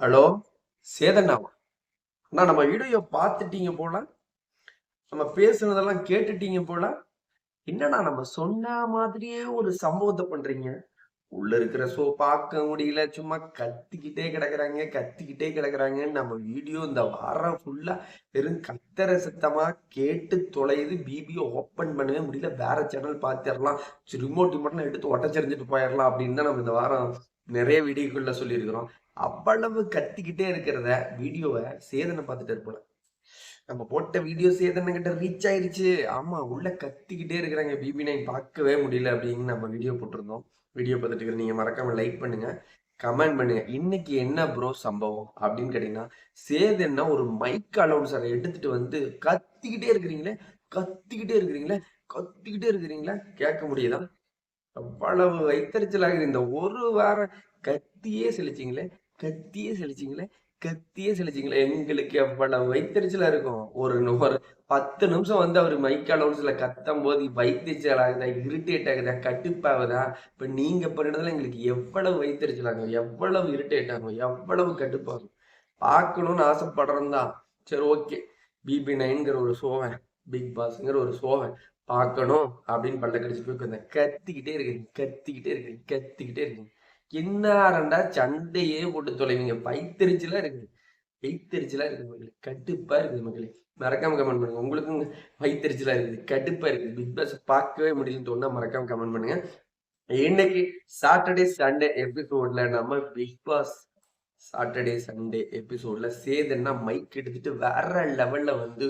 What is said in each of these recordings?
Hello சேதண்ணாவா? அண்ணா நம்ம video பார்த்துட்டீங்க போல நம்ம பேசுனதெல்லாம் கேட்டுட்டீங்க போல என்னண்ணா நம்ம சொன்ன மாதிரியே ஒரு சம்பவத்தை பண்றீங்க? உள்ள இருக்கிற ஷோ பார்க்க முடியல சும்மா கத்திக்கிட்டே கிடக்குறாங்க கத்திக்கிட்டே கிடக்குறாங்க நம்ம வீடியோ இந்த வாரம் ஃபுல்லா வெறும் கத்தர சத்தமா கேட்டு தொலையுது பிபிஓ ஓப்பன் பண்ணவே முடியல. வேற சேனல் பார்த்துடலாம் ரிமோட் மட்டும் எடுத்து ஒட்டச்சரிஞ்சிட்டு போயிடலாம் அப்படின்னு தான் நம்ம இந்த வாரம் நிறைய வீடியோக்குள்ள சொல்லியிருக்கிறோம். அவ்வளவு கத்திக்கிட்டே இருக்கிறத வீடியோவை சேதனை பார்த்துட்டு இருப்போம் நம்ம போட்ட வீடியோ சேதனை கிட்ட ரீச் ஆயிருச்சு. ஆமா உள்ள கத்திக்கிட்டே இருக்கிறாங்க. பிபி நைன் பார்க்கவே முடியல அப்படின்னு நம்ம வீடியோ போட்டிருந்தோம். வீடியோ பார்த்துட்டு நீங்க மறக்காம லைக் பண்ணுங்க. கமெண்ட் பண்ணுங்க. இன்னைக்கு என்ன ப்ரோ சம்பவம் அப்படின்னு கேட்டீங்கன்னா சேதன்னா ஒரு மைக் அலௌன்சரை எடுத்துட்டு வந்து கத்திக்கிட்டே இருக்கிறீங்களே கத்திக்கிட்டே இருக்கிறீங்களே கத்திக்கிட்டே இருக்கிறீங்களா கேட்க முடியுதா? அவ்வளவு வைத்தறிச்சலாக இந்த ஒரு வாரம் கத்தியே செழிச்சிங்களே கத்தியே செழிச்சிங்களே கத்தியே செழிச்சிங்களே எங்களுக்கு எவ்வளவு வைத்தறிச்சலா இருக்கும். ஒரு ஒரு பத்து நிமிஷம் வந்து அவர் மைக் அலௌன்ஸ்ல கத்தும் போது வைத்தறிச்சல் ஆகுதா இரிட்டேட் ஆகுதா கட்டுப்பாகுதா? இப்ப நீங்க பண்ணதுல எங்களுக்கு எவ்வளவு வைத்தறிச்சல் ஆகும் எவ்வளவு இரிட்டேட் ஆகும். எவ்வளவு கட்டுப்பாகும். பார்க்கணும்னு ஆசைப்படுறோம் தான் சரி ஓகே பிபி நைன்கிற ஒரு சோவன் பிக் பாஸ்ங்கிற ஒரு சோகம் பார்க்கணும் அப்படின்னு பல்ல கடிச்சு போய் உட்காந்து கத்திக்கிட்டே இருக்கீங்க கத்திக்கிட்டே இருக்கீங்க கத்திக்கிட்டே இருக்கீங்க என்ன சண்டையே போட்டு தொலைவீங்க. வைத்தறிச்சலா இருக்குது. வைத்தறிச்சலா இருக்குது மக்களுக்கு கடுப்பா இருக்குது மக்களே. மறக்காம கமெண்ட் பண்ணுங்க. உங்களுக்கும் வைத்தறிச்சலா இருக்குது. கடுப்பா இருக்குது. பிக் பாஸ் பார்க்கவே முடியலன்னு தோணுனா மறக்காம கமெண்ட் பண்ணுங்க. இன்னைக்கு சாட்டர்டே சண்டே எபிசோட்ல நம்ம பிக் பாஸ் சாட்டர்டே சண்டே எபிசோட்ல சேதன்னா மைக் எடுத்துட்டு வேற லெவல்ல வந்து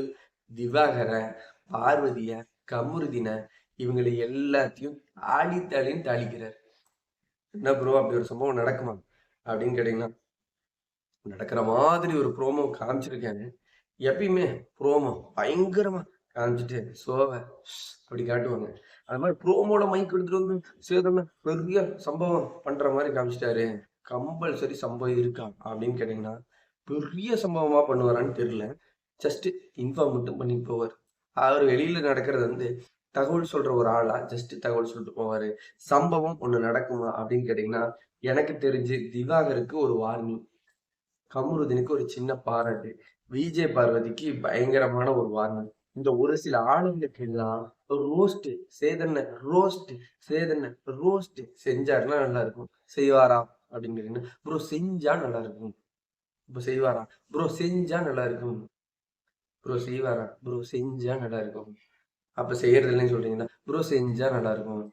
திவாகர பார்வதிய கமுருதின இவங்களை எல்லாத்தையும் ஆடி தாளிக்கிறார். என்ன ப்ரோ அப்படி ஒரு சம்பவம் நடக்குமா? அப்படின்னு கேட்டீங்கன்னா நடக்கிற மாதிரி ஒரு ப்ரோமோ காமிச்சிருக்காங்க எப்பயுமே ப்ரோமோ பயங்கரமா காமிச்சிட்டு சோவை அப்படி காட்டுவாங்க. அது மாதிரி ப்ரோமோட மைக் எடுத்துட்டு வந்து சேதம் பெரிய சம்பவம் பண்ற மாதிரி காமிச்சிட்டாரு. கம்பல்சரி சம்பவம் இருக்கா அப்படின்னு கேட்டீங்கன்னா பெரிய சம்பவமா பண்ணுவாரான்னு தெரியல. ஜஸ்ட் இன்ஃபார்ம் மட்டும் பண்ணி போவார். அவர் வெளியில நடக்கிறது வந்து தகவல் சொல்ற ஒரு ஆளா ஜஸ்ட் தகவல் சொல்லிட்டு போவாரு. சம்பவம் ஒண்ணு நடக்குமா அப்படின்னு கேட்டீங்கன்னா எனக்கு தெரிஞ்சு திவாகருக்கு ஒரு வார்னிங் கமருதினுக்கு ஒரு சின்ன பாராட்டு. விஜய் பார்வதிக்கு பயங்கரமான ஒரு வார்னிங் இந்த ஒரு சில ஆளுங்களுக்கு எல்லாம் ரோஸ்ட் சேதன ரோஸ்ட் சேதன ரோஸ்ட் செஞ்சாருன்னா நல்லா இருக்கும். செய்வாரா அப்படின்னு கேட்டீங்கன்னா ப்ரோ செஞ்சா நல்லா இருக்கும். இப்போ செய்வாரா? ப்ரோ செஞ்சா நல்லா இருக்கும். ப்ரோ செய்வாரா ப்ரோ செஞ்சா நல்லா இருக்கும் அப்ப செய்யறது சொல்றீங்கன்னா ப்ரோ செஞ்சா நல்லா இருக்கும்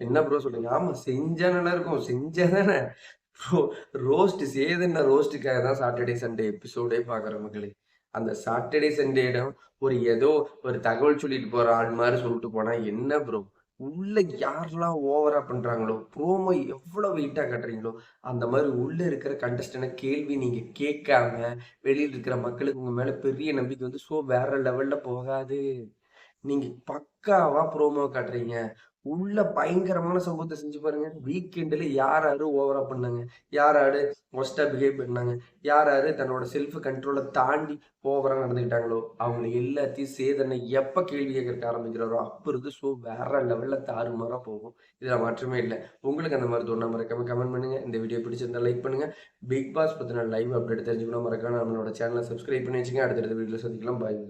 என்ன ப்ரோ சொல்றீங்க? ஆமா செஞ்சா நல்லா இருக்கும் செஞ்சா தானே. ப்ரோ ரோஸ்ட் சேதன ரோஸ்ட்டுக்காக தான் சாட்டர்டே சண்டே எபிசோடே பாக்குற மக்களே. அந்த சாட்டர்டே சண்டே இடம் ஒரு ஏதோ ஒரு தகவல் சொல்லிட்டு போற ஆள் மாதிரி சொல்லிட்டு போனா என்ன ப்ரோ உள்ள யாரெல்லாம் ஓவரா பண்றாங்களோ ப்ரோமோ எவ்வளவு வெயிட்டா கட்டுறீங்களோ அந்த மாதிரி உள்ள இருக்கிற கண்டஸ்டன்ட கேள்வி நீங்க கேட்காம வெளியில் இருக்கிற மக்களுக்கு உங்க மேல பெரிய நம்பிக்கை வந்து ஸோ வேற லெவல்ல போகாது. நீங்க பக்காவா ப்ரோமோ காட்டுறீங்க. உள்ள பயங்கரமான சம்பவத்தை செஞ்சு பாருங்க. வீக்கெண்டில் யார் யாரு ஓவரா பண்ணாங்க? யார் யாரு ஒஸ்டா பிஹேவ் பண்ணாங்க? யார் யாரு தன்னோட செல்ஃப் கண்ட்ரோலை தாண்டி ஓவரா நடந்துக்கிட்டாங்களோ அவங்க எல்லாத்தையும் சேதனை எப்ப கேள்வி கேட்கறக்க ஆரம்பிக்கிறாரோ அப்ப இருந்து ஷோ வேற லெவல்ல தாறுமாறா போகும். இதுல மாற்றமே இல்லை. உங்களுக்கு அந்த மாதிரி தோணா மறக்காம கமெண்ட் பண்ணுங்க. இந்த வீடியோ பிடிச்சிருந்தா லைக் பண்ணுங்க. பிக் பாஸ் பத்தின லைவ் அப்டேட் தெரிஞ்சுக்கணும் மறக்காம நம்மளோட சேனலை சப்ஸ்கிரைப் பண்ணி வச்சுங்க அடுத்தடுத்த வீடியோ சந்திக்கலாம். பாய்